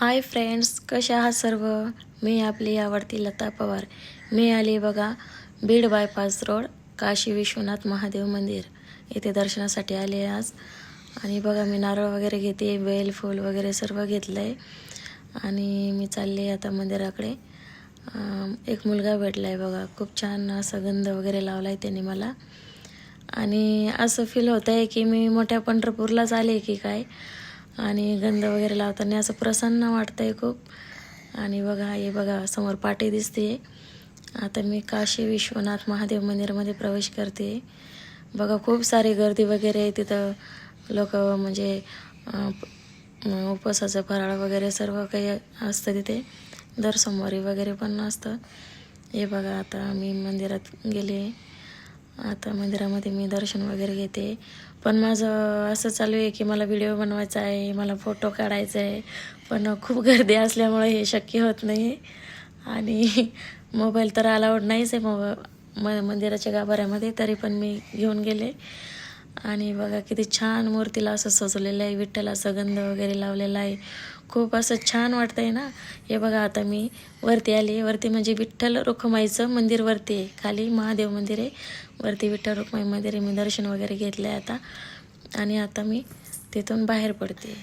Hi friends कशा आहात सर्व? मी आपली आवडती लता पवार. मी आली बघा बीड बायपास रोड काशी विश्वनाथ महादेव मंदिर. येथे दर्शनासाठी आले आहे आज. आणि बघा मी नारळ वगैरे घेते बेल फूल वगैरे सर्व घेतलं आहे आणि मी चालले आता मंदिराकडे. एक मुलगा भेटला आहे बघा. खूप छान असा गंध वगैरे लावला आहे त्याने मला. आणि असं फील होत आहे की मी मोठ्या पंढरपूरलाच आले की काय? आणि गंध वगैरे लावताना असं प्रसन्न वाटतंय खूप. आणि बघा हे बघा समोर पाटी दिसते. आता मी काशी विश्वनाथ महादेव मंदिरमध्ये प्रवेश करते. बघा खूप सारी गर्दी वगैरे आहे तिथं. लोक म्हणजे उपवासाचं फराळ वगैरे सर्व काही असतं तिथे. दर सोमवारी वगैरे पण असतं. हे बघा आता मी मंदिरात गेले. आता मंदिरामध्ये मी दर्शन वगैरे घेते. पण माझं असं चालू आहे की मला व्हिडिओ बनवायचा आहे मला फोटो काढायचा आहे. पण खूप गर्दी असल्यामुळे हे शक्य होत नाही. आणि मोबाईल तर अलाउड नाहीच आहे मोबा म मंदिराच्या गाभाऱ्यामध्ये तरी पण मी घेऊन गेले. आणि बघा किती छान मूर्तीला असं सजवलेलं आहे विठ्ठलाचा गंध वगैरे लावलेला आहे. खूप असं छान वाटतंय ना. हे बघा आता मी वरती आली वरती म्हणजे विठ्ठल रुखमाईचं मंदिर वरती आहे. खाली महादेव मंदिर आहे. वरती विठ्ठल रुखमाई मंदिर आहे. मी दर्शन वगैरे घेतलं आहे आता. आणि आता मी तिथून बाहेर पडते.